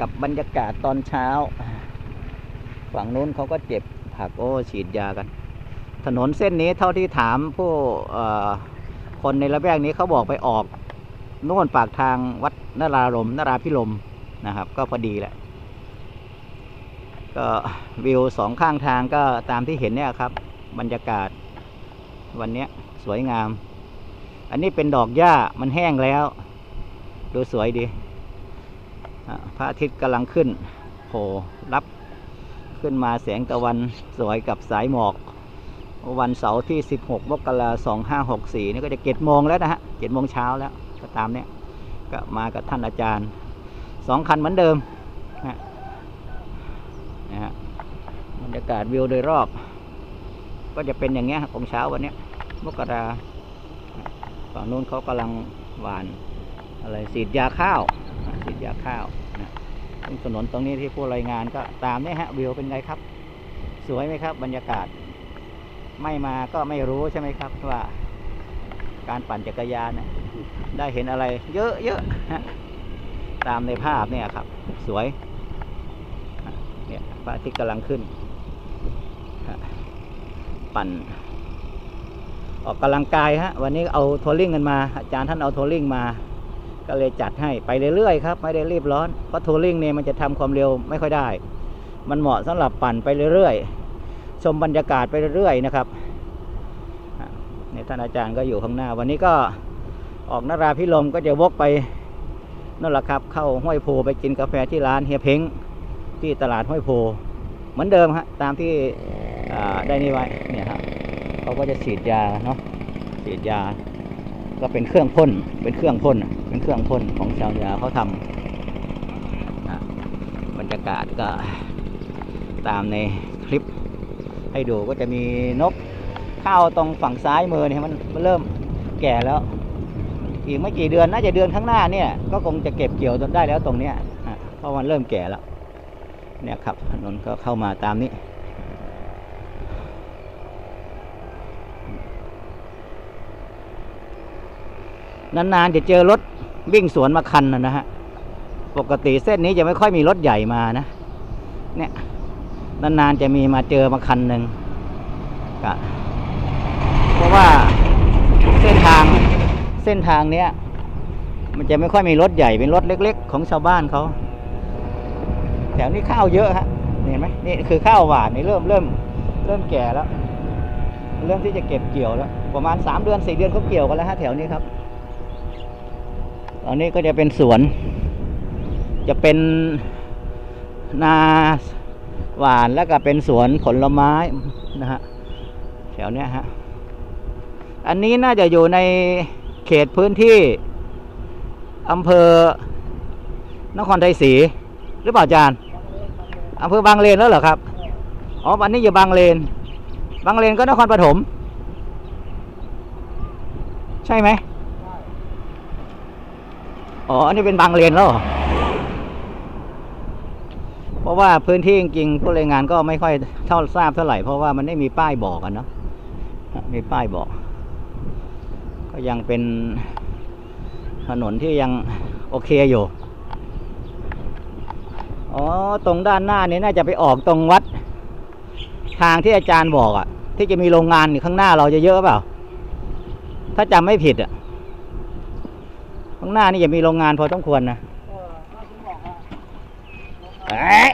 กับบรรยากาศตอนเช้า ฝั่งนู้นเขาก็เจ็บผักโอ้ฉีดยากัน ถนนเส้นนี้เท่าที่ถามผู้คนในละแวกนี้เขาบอกไปออกโน่นปากทางวัดนารารมนราพิลมนะครับ ก็พอดีแหละก็วิวสองข้างทางก็ตามที่เห็นเนี่ยครับ บรรยากาศวันนี้สวยงาม อันนี้เป็นดอกหญ้ามันแห้งแล้ว ดูสวยดี พระอาทิตย์กำลังขึ้นโผล่รับขึ้นมาแสงตะวันสวยกับสายหมอก วันเสาร์ที่ 16 มกราคม2564นี่ก็จะเจ็ดโมงแล้วนะฮะเจ็ดโมงเช้าแล้วก็ตามเนี้ยก็มากับท่านอาจารย์สองคันเหมือนเดิมนะฮะบรรยากาศวิวโดยรอบ ก็จะเป็นอย่างเงี้ยของเช้าวันเนี้ยมกราฝั่งนู้นเขากำลังหวานอะไรฉีดยาข้าวอะฉีดยาข้าว ถนนตรงนี้ที่ผู้รายงานก็ตามเนี่ฮะวิวเป็นไงครับ สวยไหมครับ บรรยากาศ ไม่มาก็ไม่รู้ใช่ไหมครับว่า การปั่นจักรยานเนี่ยได้เห็นอะไร เยอะเยอะตามในภาพเนี่ยครับ สวยเนี่ยพระอาทิตย์กำลังขึ้น ปั่น ออกกำลังกายฮะวันนี้เอาทัวริ่งกันมา อาจารย์ท่านเอาทัวริ่งมา ก็เลยจัดให้ไปเรื่อยๆครับไม่ได้รีบร้อนเพราะทัวริ่งเนี่ยมันจะทำความเร็วไม่ค่อยได้ มันเหมาะสำหรับปั่นไปเรื่อยๆ ชมบรรยากาศไปเรื่อยๆนะครับอะนี่ท่านอาจารย์ก็อยู่ข้างหน้า วันนี้ก็ออกนราพิลมก็จะวกไปนั่นแหละครับเข้าห้วยโพไปกินกาแฟที่ร้านเฮียเพ้งที่ตลาดห้วยโพเหมือนเดิมฮะตามที่ได้นี่ไว้เนี่ยครับเขาก็จะฉีดยาเนาะฉีดยา ก็เป็นเครื่องพ่น เป็นเครื่องพ่น เป็นเครื่องพ่นของชาวยาเขาทำบรรยากาศก็ตามในคลิปให้ดูก็จะมีนกข้าวตรงฝั่งซ้ายมือเนี่ยมันเริ่มแก่แล้ว อีกไม่กี่เดือนน่าจะเดือนข้างหน้าเนี่ยก็คงจะเก็บเกี่ยวจนได้แล้วตรงเนี้ยเพราะมันเริ่มแก่แล้ว เนี่ยครับถนนก็เข้ามาตามนี้ นานๆจะเจอรถวิ่งสวนมาคันนะนะฮะ ปกติเส้นนี้จะไม่ค่อยมีรถใหญ่มานะ เนี่ย นานๆจะมีมาเจอมาคันหนึ่งก็เพราะว่าเส้นทางเส้นทางเนี้ย มันจะไม่ค่อยมีรถใหญ่เป็นรถเล็ก ๆ ของชาวบ้านเขาแถวนี้ข้าวเยอะฮะเห็นไหมนี่คือข้าวหวานนี่เริ่มเริ่มเริ่มแก่แล้ว เริ่มที่จะเก็บเกี่ยวแล้ว ประมาณสามเดือนสี่เดือนเขาเกี่ยวกันแล้วฮะแถวนี้ครับ อนนี้ก็จะเป็นสวน จะเป็นนาหวานแล้วก็เป็นสวนผลไม้นะฮะแถวเนี้ยฮะอันนี้น่าจะอยู่ในเขตพื้นที่อำเภอนครไทยศรีหรือเปล่าอาจารย์อำเภอบางเลนแล้วเหรอครับอ๋อวันนี้อยู่บางเลน บางเลนก็นครปฐม ใช่ไหม อ๋อนนี้เป็นบางเลนแล้วเหรอเพราะว่าพื้นที่จริงๆผู้รายงานก็ไม่ค่อยเท่าทราบเท่าไหร่ เพราะว่ามันไม่มีป้ายบอกกันเนาะมีป้ายบอก ก็ยังเป็นถนนที่ยังโอเคอยู่ อ๋อ ตรงด้านหน้านี้น่าจะไปออกตรงวัด ทางที่อาจารย์บอกอะที่จะมีโรงงานอยู่ข้างหน้าเราจะเยอะเปล่า ถ้าจำไม่ผิดอะ ข้างหน้านี่จะมีโรงงานพอต้องควรนะเออ